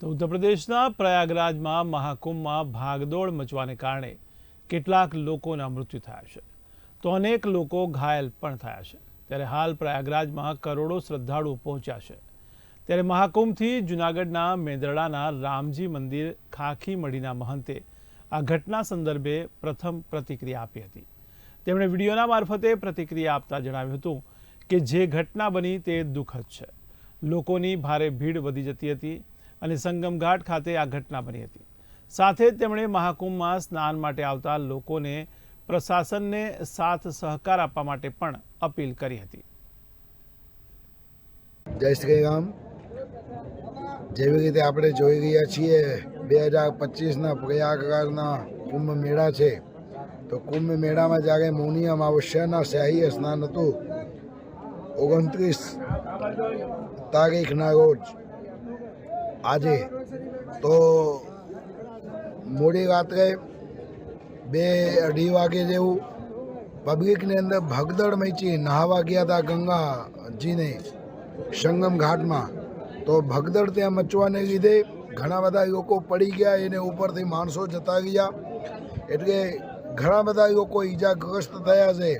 તો ઉત્તર પ્રદેશના પ્રયાગરાજમાં મહાકુંભમાં ભાગદોડ મચવાને કારણે કેટલાક લોકોના મૃત્યુ થયા છે. તો અનેક લોકો ઘાયલ પણ થયા છે. ત્યારે હાલ પ્રયાગરાજમાં કરોડો શ્રદ્ધાળુઓ પહોંચ્યા છે. ત્યારે મહાકુંભથી જૂનાગઢના મેંદરડાના રામજી મંદિર ખાખી મઢીના મહંતે આ ઘટના સંદર્ભે પ્રથમ પ્રતિક્રિયા આપી હતી. તેમણે વિડીયોના મારફતે પ્રતિક્રિયા આપતા જણાવ્યું હતું કે જે ઘટના બની તે દુઃખદ છે. લોકોની ભારે ભીડ વધી જતી હતી. અને સંગમ ઘાટ ખાતે આ ઘટના બની હતી. સાથે તેમણે મહાકુંભમાં સ્નાન માટે આવતા લોકોને પ્રશાસનને સાથ સહકાર આપવા માટે પણ અપીલ કરી હતી. જય શ્રી રામ જેવી રીતે આપણે જોઈ રહ્યા છીએ, બે હજાર પચીસના પ્રયાગરાજના કુંભ મેળા છે. તો કુંભ મેળામાં જ્યારે મૌની અમાવસ્યાના શાહી સ્નાન હતું, ઓગણત્રીસ તારીખના રોજ આજે તો મોડી રાત્રે બે અઢી વાગે જેવું પબ્લિકની અંદર ભગદડ મચી નહાવા ગયા હતા ગંગાજીને સંગમ ઘાટમાં. તો ભગદડ ત્યાં મચવાને લીધે ઘણા બધા લોકો પડી ગયા, એને ઉપરથી માણસો જતા ગયા. એટલે ઘણા બધા લોકો ઈજાગ્રસ્ત થયા છે.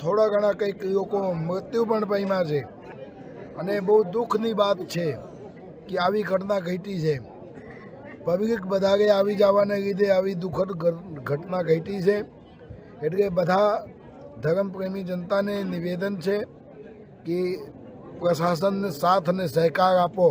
થોડા ઘણા કંઈક લોકો મૃત્યુ પણ પામ્યા છે. અને બહુ દુઃખની વાત છે. કે આવી ઘટના ઘટી છે. પબ્લિક બધાએ આવી જવાને લીધે આવી દુઃખદ ઘટના ઘટી છે. એટલે બધા ધર્મપ્રેમી જનતાને નિવેદન છે કે પ્રશાસનને સાથ અને સહકાર આપો.